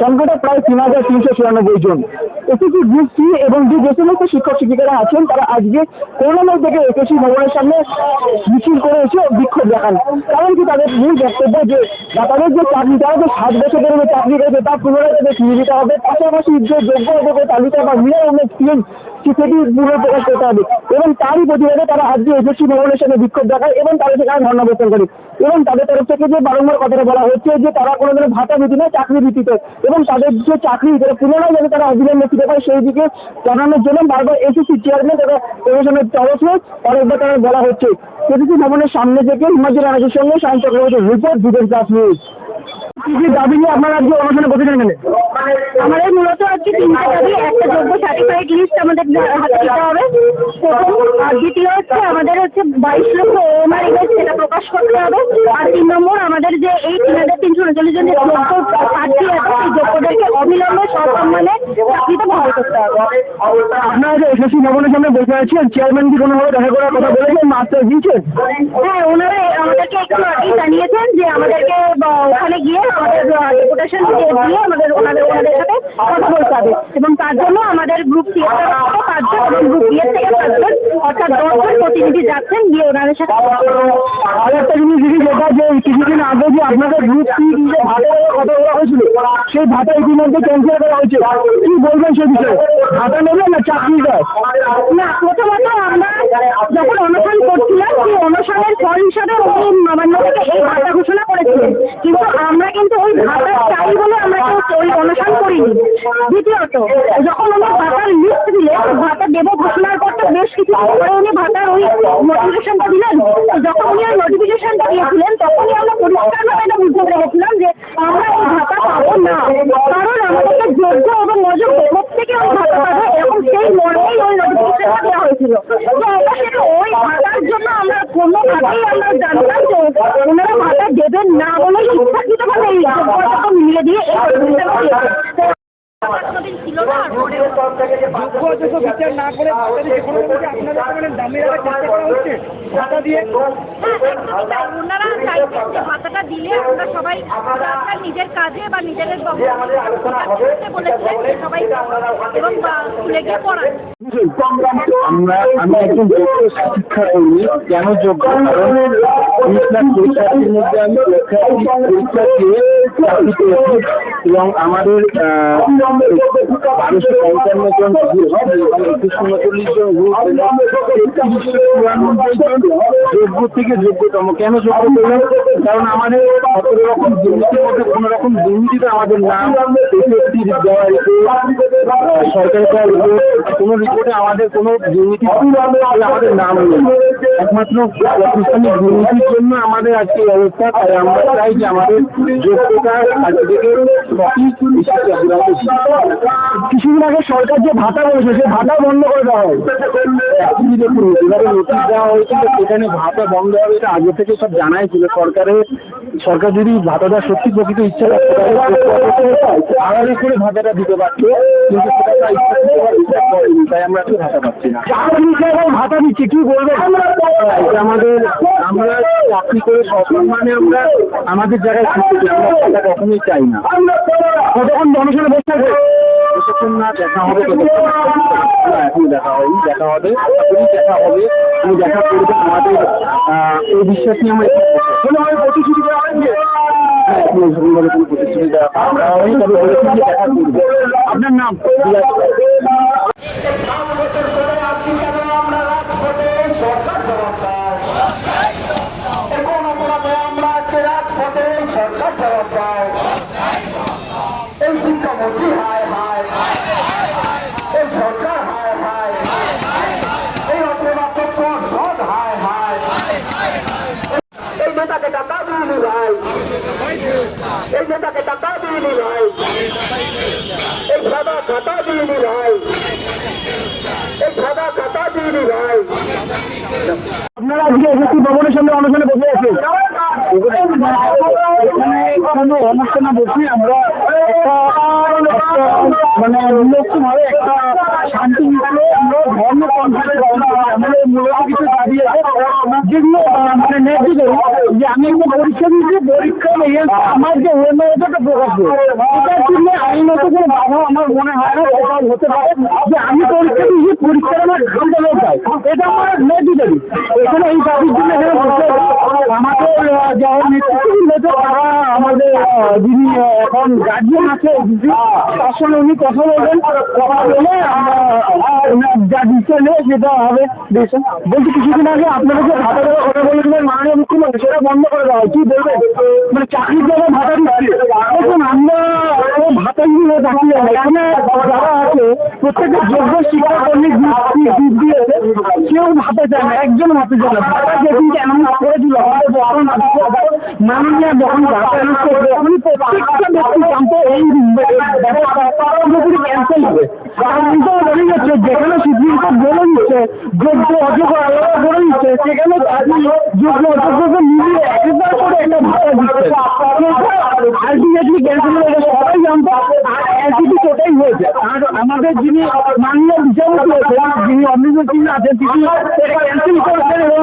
সংখ্যাটা প্রায় তিন হাজার তিনশো চুরানব্বই জন। এসএসসি গ্রুপ সি এবং ডি যে সমস্ত শিক্ষক শিক্ষিকারা আছেন। তারা আজকে করোনা থেকে এসএসসি ভবনের সামনে মিছিল করে এসে বিক্ষোভ দেখান। কারণ কি তাদের মূল বক্তব্য যে তাদের যে চাকরি, তারা যে সাত বছর ধরে চাকরি করেছে তা পুনরায় তাদের ফিরে দিতে হবে। পাশাপাশি যে যোগ্য অযোগ্য তালিকা বা মিনিমাম এক্সপিরিয়েন্স সেটি পুনঃ প্রকাশ করতে হবে। এবং তারই প্রতিবাদে তারা আজকে এসএসসি ভবনের সামনে বিক্ষোভ দেখায় এবং তারা সেখানে ধর্ণা করে। এবং তাদের তরফ থেকে যে বারংবার কথাটা বলা হচ্ছে যে, তারা কোনো ধরনের ভাতা ভিত্তি নয় চাকরি ভিত্তিতে এবং তাদের যে চাকরি তারা পুনরায় যাতে তারা অবিলম্বে ফিরে পায়, সেই দিকে জানানোর জন্য বারবার এসএসসি চেয়ারম্যান তারা কমিশনের তরফে অনেকবার তারা বলা হচ্ছে। এসএসসি ভবনের সামনে থেকে হিমাচল রানাজের সঙ্গে সায়ন চক্রবর্তীর রিপোর্ট দুধের ক্লাস নিউজ। কি কি দাবি নিয়ে আপনারা আজকে অনুষ্ঠানে বসেছেন এখানে আমাদের মূলত আজকে তিনটা দাবি একটা যোগ্য সার্টিফাইড লিস্ট আমাদের হাতে দিতে হবে। আর দ্বিতীয় হচ্ছে আমাদের হচ্ছে বাইশ লক্ষ ওএমআর ইমেজ সেটা প্রকাশ করতে হবে। আর তিন নম্বর আমাদের যে এই তিন হাজার তিনশো উনচল্লিশ জন যোগ্য প্রার্থী আছে সেই যোগ্যদেরকে অবিলম্বে সসম্মানে চাকরিতে বহাল করতে হবে। আপনারা যে এসএসসি ভবনের সামনে বসে আছেন চেয়ারম্যান কি কোনোভাবে দেখা করার কথা বলেছেন মাস্টার দিয়েছে হ্যাঁ ওনারা আমাদেরকে একটু আগেই জানিয়েছেন যে আমাদেরকে ওখানে গিয়ে আমাদের ডেপুটেশন দিয়ে আমাদের ওনাদের ওনাদের সাথে কথা বলতে হবে। এবং তার জন্য আমাদের গ্রুপ থেকে পাঁচজন এবং গ্রুপ বি থেকে পাঁচজন অর্থাৎ দশজন প্রতিনিধি যাচ্ছেন গিয়ে ওনাদের সাথে। আর একটা জিনিস দিদি যেটা যে কিছুদিন আগে যে আপনাদের গ্রুপ সি যে ভাতার কথা বলা হয়েছিল সেই ভাতা ইতিমধ্যে ক্যান্সেল করা হয়েছে। কি বলবেন সেই বিষয়ে? ভাতা নেবেন না চাকরি দেয় না প্রথমত আমরা যখন অনশন করছিলাম সেই অনশনের ফল হিসাবে উনি নবান্ন থেকে এই ভাতা ঘোষণা করেছিলেন। কিন্তু আমরা কিন্তু ওই ভাতা চাই বলে আমরা কেউ ওই অনশন করিনি। দ্বিতীয়ত, যখন উনি ভাতার লিস্ট দিলেন ভাতা দেব ঘোষণার পর তো বেশ কিছু পরে উনি ভাতার ওই নোটিফিকেশনটা দিলেন। যখন উনি ওই নোটিফিকেশনটা দিয়েছিলেন, তখনই আমরা পরিষ্কারভাবে এটা বুঝতে পেরেছিলাম যে আমরা এই ভাতা পাবো না। কারণ আমাদেরকে যোগ্য এবং অযোগ্য প্রত্যেকে ওই ভাতা পাবে। এরকম সেই মর্মেই ওই নোটিফিকেশনটা দেওয়া হয়েছিল। তো আমরা ওই ভাতার জন্য আমরা কোনোভাবেই আমরা জানতাম যে ওনারা ভাতা দেবেন না বলে এই যোগ্যতাকে দিয়ে এই নোটিফিকেশনটা দিয়েছে যোগ্য অযোগ্য বিচার না করে আপনাদের দামের চেষ্টা করা হচ্ছে ভাতা দিয়ে। ওনারা চাইছেন যে ভাতাটা দিলে আমরা সবাই আপনার নিজের কাজে বা নিজেদের বলেছিলেন সবাই এবং স্কুলে গিয়ে পড়ান। আমরা আমি একজন যোগ্য শিক্ষাকর্মী কেন যোগ্য কারণ পরীক্ষার্থীর মধ্যে আমি পরীক্ষা পরীক্ষা দিয়ে চাকরি পেয়েছি এবং আমাদের যোগ্য থেকে যোগ্যতম। কেন যোগ্য করলাম? কারণ আমাদের সতেরো রকম দুর্নীতির মধ্যে কোন রকম দুর্নীতিতে আমাদের নাম দেওয়া রিপোর্ট কোনো রিপোর্টে আমাদের কোনো দুর্নীতি আমাদের নাম নেই। একমাত্র প্রাতিষ্ঠানিক দুর্নীতির জন্য আমাদের আজকে অবস্থা, তাই আমরা চাই যে আমাদের At the beginning, কিছুদিন আগে সরকার যে ভাতা বলেছে সেই ভাতা বন্ধ করে দেওয়া হয়। Actually দেখুন এবারে নোটিশ দেওয়া হয়েছিল সেখানে ভাতা বন্ধ হবে এটা আগে থেকে সব জানাই ছিল। সরকারের সরকার যদি ভাতা দেওয়ার সত্যি প্রকৃত ইচ্ছা রাখতো করে ভাতাটা দিতে পারতো কিন্তু সেটা তার ইচ্ছা থেকে করেনি তাই আমরা আজকে ভাতা পাচ্ছি না। ভাতা দিচ্ছি কি বলবেন এটা আমাদের আমরা চাকরি করে সসম্মানে আমরা আমাদের জায়গায় আমরা কখনোই চাই না। কতক্ষণ নাম বসে থাকবে যতক্ষণ না দেখা হবে এখন দেখা হয়নি দেখা হবে দেখা হবে আমি দেখা করবে আমাদের এই বিশ্বাস নিয়ে আমরা এখানে বসে আছি। আমাদের প্রতিশ্রুতি দেওয়া হয়েছে আপনার এখনও টাকা দিইনি ভাই এই নেতাকে টাকা দিইনি ভাই। এই সাদা খাতা দিইনি ভাই। এই সাদা খাতা দিইনি ভাই। আপনারা আজকে এসএসসি ভবনের সামনে অনুষ্ঠানে বসে আছেন। অনুষ্ঠানে বসি আমরা মানে নিরক্ষণ ভাবে একটা শান্তি মিশে আমরা ধর্ম কনফারেন্স আমাদের মূলত কিছু আছে মানে যে আমি পরীক্ষা দিয়েছি পরীক্ষা নিয়ে আমার যে প্রকাশ এটার জন্য আইনত কোনো বাধা আমার মনে হয় না হতে পারে যে আমি পরীক্ষা পরীক্ষার আমার ঘণ্টা যায় এটা আমার ন্যায্য দাবি এখানে এই দাবির জন্য। আমাদের আহ, যারা এখন মানে চাকরির জায়গায় ভাতা দিচ্ছে। দেখুন, আমরা ভাতা নিয়ে। এখানে প্রত্যেকের যোগ্য শিক্ষাকর্মী দিক দিয়েছে চায় একজন ভাতা চায় না। ভাতা যেদিনকে অ্যানাউন্স বড় মাননীয় যখন কারণ বলে দিচ্ছে যোগ্য অযোগ্য আলাদা বলে দিচ্ছে সেখানে যোগ্য অযোগ্যকে মিলিয়ে একবার করে একটা ভাতা দিচ্ছে আলটিমেটলি ক্যান্সেল হয়ে গেছে সবাই জানতো আমাদের যিনি মাননীয় বিচারপতি আছেন যিনি অমৃত সিং আছেন তিনি ক্যান্সেল করেছেন এবং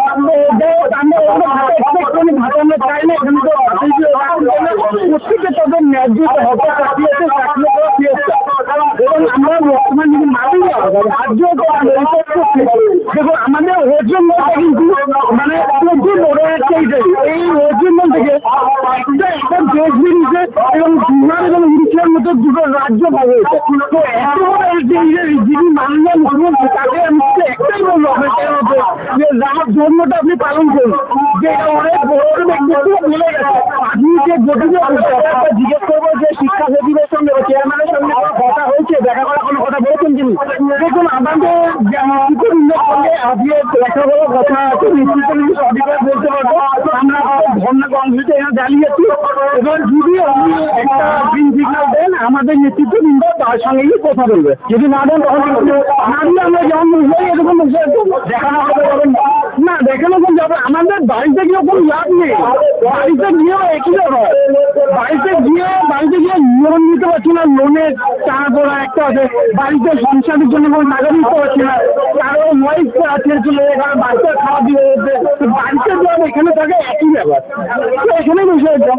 আমরা ওগুলো ভাতা expect করি, ভাতা আমরা চাই না এখানে তো প্রত্যেকে তাদের আমরা বর্তমান যদি মানি রাজ্য দেখুন আমাদের ওজন কিন্তু মানে প্রচুর ইডেল। এই ওজন থেকে একটা দেশ বেরিয়েছে এবং এবং মতো দুটো রাজ্য যিনি মুখ্যমন্ত্রী তাকে আমি একটাই যে রাম জন্মটা আপনি পালন করুন। যে অনেক বড় গেছে। আপনি যে জিজ্ঞেস করব, যে শিক্ষা সচিবের সঙ্গে চেয়ারম্যানের সঙ্গে কথা হয়েছে? দেখা কোনো কথা বলেছেন তিনি? দেখুন, আমাদের সঙ্গে আজকে দেখা কথা আছে। নিশ্চিত আমি সঠিকভাবে বলতে পারব। আমরা দাঁড়িয়েছি। এবার যদি উনি একটা আমাদের নেতৃত্ববৃন্দ তার সঙ্গে কথা বলবে। যদি না দেন, তখন আমরা এরকম দেখানো হবে না, দেখানো কোন যাবে আমাদের বাড়িতে গিয়ে কোনো লাভ নেই। বাড়িতে গিয়েও একই ব্যাপার। বাড়িতে গিয়ে বাড়িতে গিয়ে লোন নিতে পারছি না লোনের টাকা করা একটা আছে। বাড়িতে সংসারের জন্য কোনো টাকা দিতে না। কারও ওয়াইফ আছে চলে এখানে বাচ্চা খাওয়া দিয়ে। বাড়িতে যাবে এখানে থাকে একই ব্যাপার। এখানে বসে আছে।